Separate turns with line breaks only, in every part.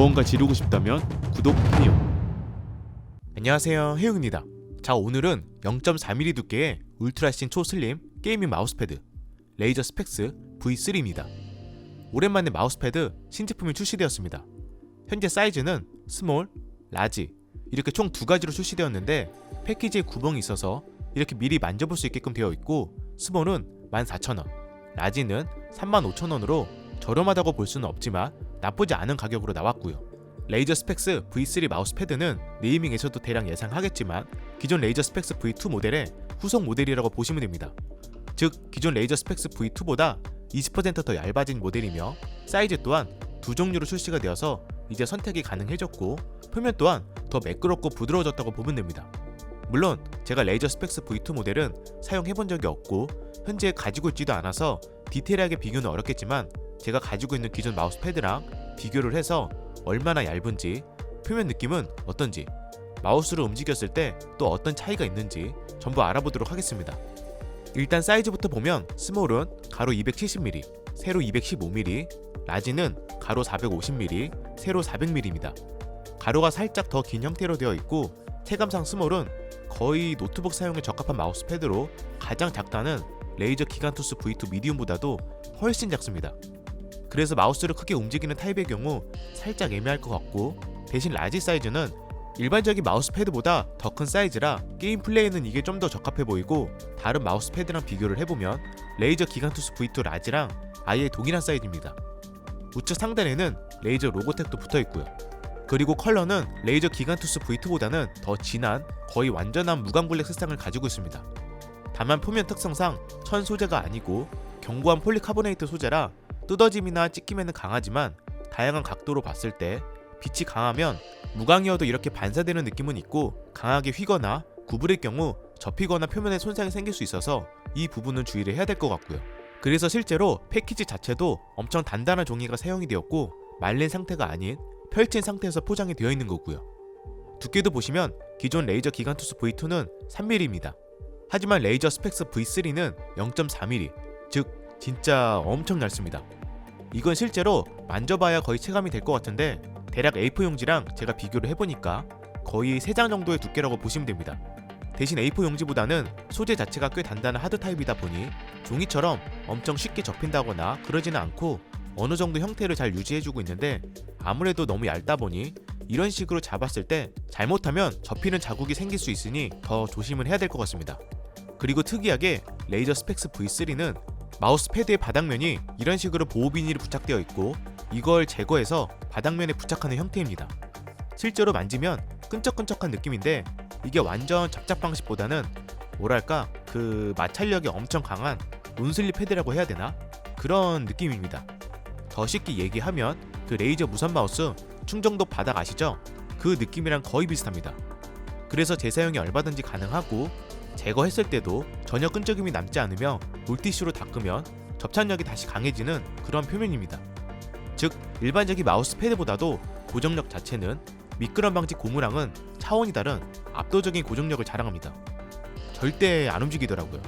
무언가 지르고 싶다면 구독 해요.
안녕하세요. 해웅입니다. 자 오늘은 0.4mm 두께의 울트라신 초슬림 게이밍 마우스패드 레이저 스펙스 V3입니다. 오랜만에 마우스패드 신제품이 출시되었습니다. 현재 사이즈는 스몰, 라지 이렇게 총 두 가지로 출시되었는데 패키지에 구멍이 있어서 이렇게 미리 만져볼 수 있게끔 되어 있고 스몰은 14,000원 라지는 35,000원으로 저렴하다고 볼 수는 없지만 나쁘지 않은 가격으로 나왔고요 레이저 스펙스 V3 마우스 패드는 네이밍에서도 대략 예상하겠지만 기존 레이저 스펙스 V2 모델의 후속 모델이라고 보시면 됩니다. 즉 기존 레이저 스펙스 V2보다 20%더 얇아진 모델이며 사이즈 또한 두 종류로 출시가 되어서 이제 선택이 가능해졌고 표면 또한 더 매끄럽고 부드러워졌다고 보면 됩니다. 물론 제가 레이저 스펙스 V2 모델은 사용해본 적이 없고 현재 가지고 있지도 않아서 디테일하게 비교는 어렵겠지만 제가 가지고 있는 기존 마우스 패드랑 비교를 해서 얼마나 얇은지, 표면 느낌은 어떤지, 마우스를 움직였을 때 또 어떤 차이가 있는지 전부 알아보도록 하겠습니다. 일단 사이즈부터 보면 스몰은 가로 270mm, 세로 215mm, 라지는 가로 450mm, 세로 400mm입니다. 가로가 살짝 더 긴 형태로 되어 있고 체감상 스몰은 거의 노트북 사용에 적합한 마우스 패드로 가장 작다는 레이저 기간투스 V2 미디움보다도 훨씬 작습니다. 그래서 마우스를 크게 움직이는 타입의 경우 살짝 애매할 것 같고 대신 라지 사이즈는 일반적인 마우스 패드보다 더 큰 사이즈라 게임 플레이는 이게 좀 더 적합해 보이고 다른 마우스 패드랑 비교를 해보면 레이저 기간투스 V2 라지랑 아예 동일한 사이즈입니다. 우측 상단에는 레이저 로고텍도 붙어 있고요. 그리고 컬러는 레이저 기간투스 V2보다는 더 진한 거의 완전한 무광블랙 색상을 가지고 있습니다. 다만 표면 특성상 천 소재가 아니고 견고한 폴리카보네이트 소재라 뜯어짐이나 찢김에는 강하지만 다양한 각도로 봤을 때 빛이 강하면 무광이어도 이렇게 반사되는 느낌은 있고 강하게 휘거나 구부릴 경우 접히거나 표면에 손상이 생길 수 있어서 이 부분은 주의를 해야 될 것 같고요. 그래서 실제로 패키지 자체도 엄청 단단한 종이가 사용이 되었고 말린 상태가 아닌 펼친 상태에서 포장이 되어 있는 거고요. 두께도 보시면 기존 레이저 기간투스 V2는 3mm입니다. 하지만 레이저 스펙스 V3는 0.4mm, 즉 진짜 엄청 얇습니다. 이건 실제로 만져봐야 거의 체감이 될 것 같은데 대략 A4 용지랑 제가 비교를 해보니까 거의 3장 정도의 두께라고 보시면 됩니다. 대신 A4 용지보다는 소재 자체가 꽤 단단한 하드 타입이다 보니 종이처럼 엄청 쉽게 접힌다거나 그러지는 않고 어느 정도 형태를 잘 유지해주고 있는데 아무래도 너무 얇다 보니 이런 식으로 잡았을 때 잘못하면 접히는 자국이 생길 수 있으니 더 조심을 해야 될 것 같습니다. 그리고 특이하게 레이저 스펙스 V3는 마우스 패드의 바닥면이 이런 식으로 보호 비닐이 부착되어 있고 이걸 제거해서 바닥면에 부착하는 형태입니다. 실제로 만지면 끈적끈적한 느낌인데 이게 완전 접착 방식보다는 뭐랄까 그 마찰력이 엄청 강한 논슬립 패드라고 해야 되나 그런 느낌입니다. 더 쉽게 얘기하면 그 레이저 무선 마우스 충정도 바닥 아시죠? 그 느낌이랑 거의 비슷합니다. 그래서 재사용이 얼마든지 가능하고 제거했을 때도 전혀 끈적임이 남지 않으며 물티슈로 닦으면 접착력이 다시 강해지는 그런 표면입니다. 즉 일반적인 마우스 패드보다도 고정력 자체는 미끄럼 방지 고무랑은 차원이 다른 압도적인 고정력을 자랑합니다. 절대 안 움직이더라고요.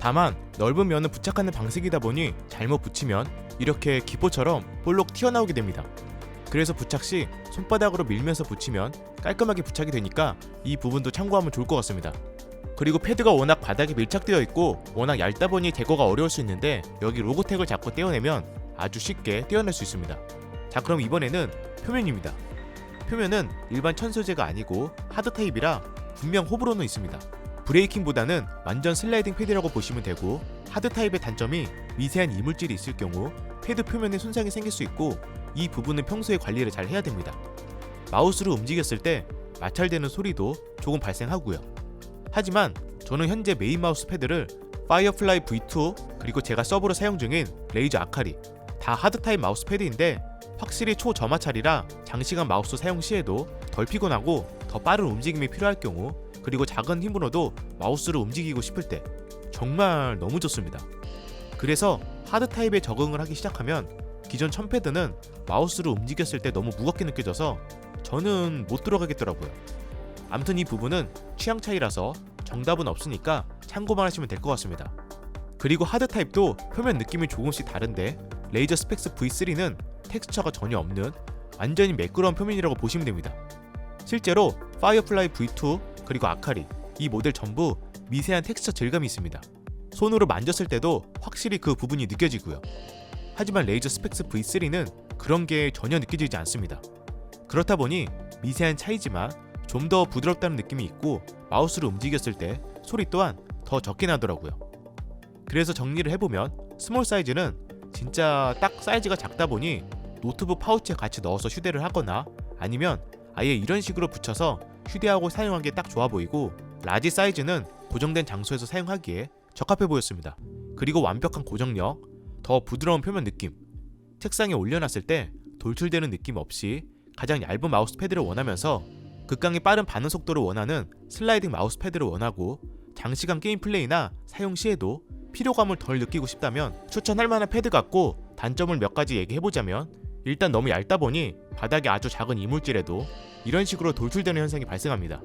다만 넓은 면을 부착하는 방식이다 보니 잘못 붙이면 이렇게 기포처럼 볼록 튀어나오게 됩니다. 그래서 부착 시 손바닥으로 밀면서 붙이면 깔끔하게 부착이 되니까 이 부분도 참고하면 좋을 것 같습니다. 그리고 패드가 워낙 바닥에 밀착되어 있고 워낙 얇다 보니 제거가 어려울 수 있는데 여기 로고텍을 잡고 떼어내면 아주 쉽게 떼어낼 수 있습니다. 자 그럼 이번에는 표면입니다. 표면은 일반 천소재가 아니고 하드 타입이라 분명 호불호는 있습니다. 브레이킹보다는 완전 슬라이딩 패드라고 보시면 되고 하드 타입의 단점이 미세한 이물질이 있을 경우 패드 표면에 손상이 생길 수 있고 이 부분은 평소에 관리를 잘 해야 됩니다. 마우스를 움직였을 때 마찰되는 소리도 조금 발생하고요. 하지만 저는 현재 메인 마우스 패드를 파이어플라이 V2 그리고 제가 서브로 사용 중인 레이저 아카리 다 하드 타입 마우스 패드인데 확실히 초저마찰이라 장시간 마우스 사용 시에도 덜 피곤하고 더 빠른 움직임이 필요할 경우 그리고 작은 힘으로도 마우스를 움직이고 싶을 때 정말 너무 좋습니다. 그래서 하드 타입에 적응을 하기 시작하면 기존 천 패드는 마우스를 움직였을 때 너무 무겁게 느껴져서 저는 못 들어가겠더라고요. 암튼 이 부분은 취향 차이라서 정답은 없으니까 참고만 하시면 될 것 같습니다. 그리고 하드 타입도 표면 느낌이 조금씩 다른데 레이저 스펙스 V3는 텍스처가 전혀 없는 완전히 매끄러운 표면이라고 보시면 됩니다. 실제로 파이어플라이 V2 그리고 아카리 이 모델 전부 미세한 텍스처 질감이 있습니다. 손으로 만졌을 때도 확실히 그 부분이 느껴지고요. 하지만 레이저 스펙스 V3는 그런 게 전혀 느껴지지 않습니다. 그렇다 보니 미세한 차이지만 좀 더 부드럽다는 느낌이 있고 마우스를 움직였을 때 소리 또한 더 적게 나더라고요. 그래서 정리를 해보면 스몰 사이즈는 진짜 딱 사이즈가 작다 보니 노트북 파우치에 같이 넣어서 휴대를 하거나 아니면 아예 이런 식으로 붙여서 휴대하고 사용하기에 딱 좋아 보이고 라지 사이즈는 고정된 장소에서 사용하기에 적합해 보였습니다. 그리고 완벽한 고정력, 더 부드러운 표면 느낌, 책상에 올려놨을 때 돌출되는 느낌 없이 가장 얇은 마우스 패드를 원하면서 극강의 빠른 반응 속도를 원하는 슬라이딩 마우스 패드를 원하고 장시간 게임 플레이나 사용 시에도 피로감을 덜 느끼고 싶다면 추천할 만한 패드 같고 단점을 몇 가지 얘기해보자면 일단 너무 얇다 보니 바닥에 아주 작은 이물질에도 이런 식으로 돌출되는 현상이 발생합니다.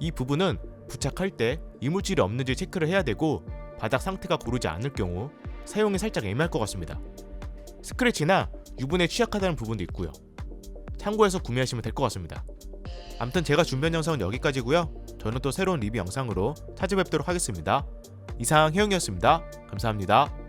이 부분은 부착할 때 이물질이 없는지 체크를 해야 되고 바닥 상태가 고르지 않을 경우 사용이 살짝 애매할 것 같습니다. 스크래치나 유분에 취약하다는 부분도 있고요. 참고해서 구매하시면 될 것 같습니다. 암튼 제가 준비한 영상은 여기까지고요. 저는 또 새로운 리뷰 영상으로 찾아뵙도록 하겠습니다. 이상 혜영이었습니다. 감사합니다.